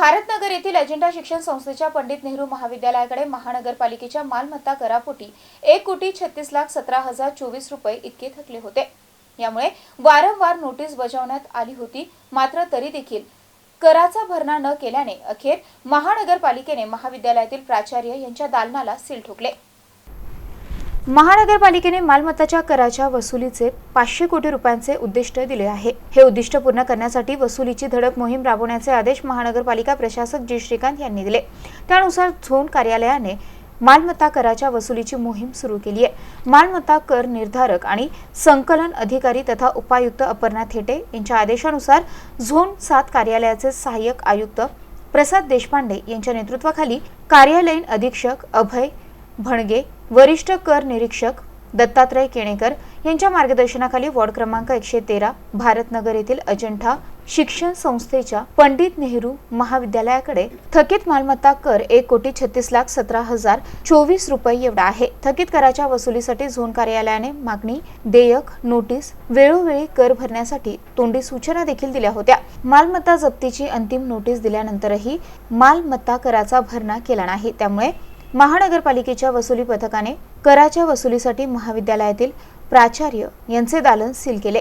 भारतनगर येथील अजिंठा शिक्षण संस्थेच्या पंडित नेहरू महाविद्यालयाकडे महानगरपालिकेच्या मालमत्ता करापोटी एक कोटी छत्तीस लाख सतरा हजार चोवीस रुपये इतके थकले होते. यामुळे वारंवार नोटीस बजावण्यात आली होती मात्र तरी देखील कराचा भरणा न केल्याने अखेर महानगरपालिकेने महाविद्यालयातील प्राचार्य यांच्या दालनाला सील ठोकले. महानगरपालिकेने मालमत्ताच्या कराच्या वसुलीचे पाचशे कोटी रुपयांचे उद्दिष्ट दिले आहे. हे उद्दिष्ट पूर्ण करण्यासाठी वसुलीची धडक मोहीम राबवण्याचे आदेश महानगरपालिका प्रशासक जी. श्रीकांत यांनी दिले. त्यानुसार झोन कार्यालयाने मालमत्ता कराच्या वसुलीची मोहीम सुरू केली आहे. मालमत्ता कर निर्धारक आणि संकलन अधिकारी तथा उपायुक्त अपर्णा थेटे यांच्या आदेशानुसार झोन सात कार्यालयाचे सहाय्यक आयुक्त प्रसाद देशपांडे यांच्या नेतृत्वाखाली कार्यालयीन अधीक्षक अभय भणगे वरिष्ठ कर निरीक्षक दत्तात्रय केणेकर यांच्या मार्गदर्शनाखाली वॉर्ड क्रमांक एकशे तेरा भारतनगर येथील अजंठा शिक्षण संस्थेच्या पंडित नेहरू महाविद्यालयाकडे थकीत मालमत्ता कर एक कोटी छत्तीस लाख सतरा हजार चोवीस रुपये एवढा आहे. थकीत कराच्या वसुलीसाठी झोन कार्यालयाने मागणी देयक नोटीस वेळोवेळी कर भरण्यासाठी तोंडी सूचना देखील दिल्या होत्या. मालमत्ता जप्तीची अंतिम नोटीस दिल्यानंतरही मालमत्ता कराचा भरणा केला नाही. त्यामुळे महानगरपालिकेच्या वसुली पथकाने कराच्या वसुलीसाठी महाविद्यालयातील प्राचार्य यांचे दालन सील केले.